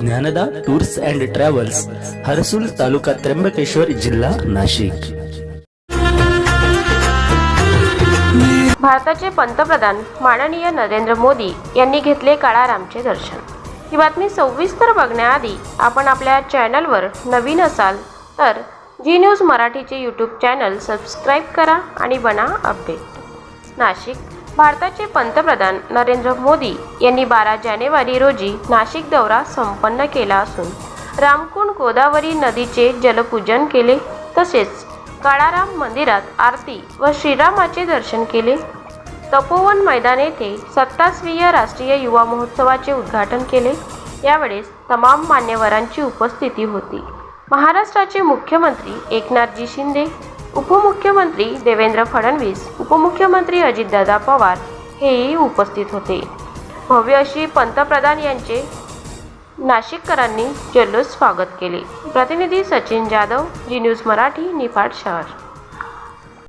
Dnyanada tours and travels Harsul taluka Trimbakeshwar जिल्हा नाशिक. भारताचे पंतप्रधान माननीय नरेंद्र मोदी यांनी घेतले काळारामचे दर्शन. ही बातमी सविस्तर बघण्याआधी आपण आपल्या चॅनलवर नवीन असाल तर जी न्यूज मराठीचे यूट्यूब चॅनल सबस्क्राईब करा आणि बना अपडेट. नाशिक भारताचे पंतप्रधान नरेंद्र मोदी यांनी बारा जानेवारी रोजी नाशिक दौरा संपन्न केला असून रामकुंड गोदावरी नदीचे जलपूजन केले तसेच काळाराम मंदिरात आरती व श्रीरामाचे दर्शन केले. तपोवन मैदान येथे सत्तासवीय राष्ट्रीय युवा महोत्सवाचे उद्घाटन केले. यावेळेस तमाम मान्यवरांची उपस्थिती होती. महाराष्ट्राचे मुख्यमंत्री एकनाथजी शिंदे उपमुख्यमंत्री देवेंद्र फडणवीस उपमुख्यमंत्री अजितदादा पवार हेही उपस्थित होते. भव्य अशी पंतप्रधान यांचे नाशिककरांनी जल्लोष स्वागत केले. प्रतिनिधी सचिन जाधव जी न्यूज मराठी निफाड शहर.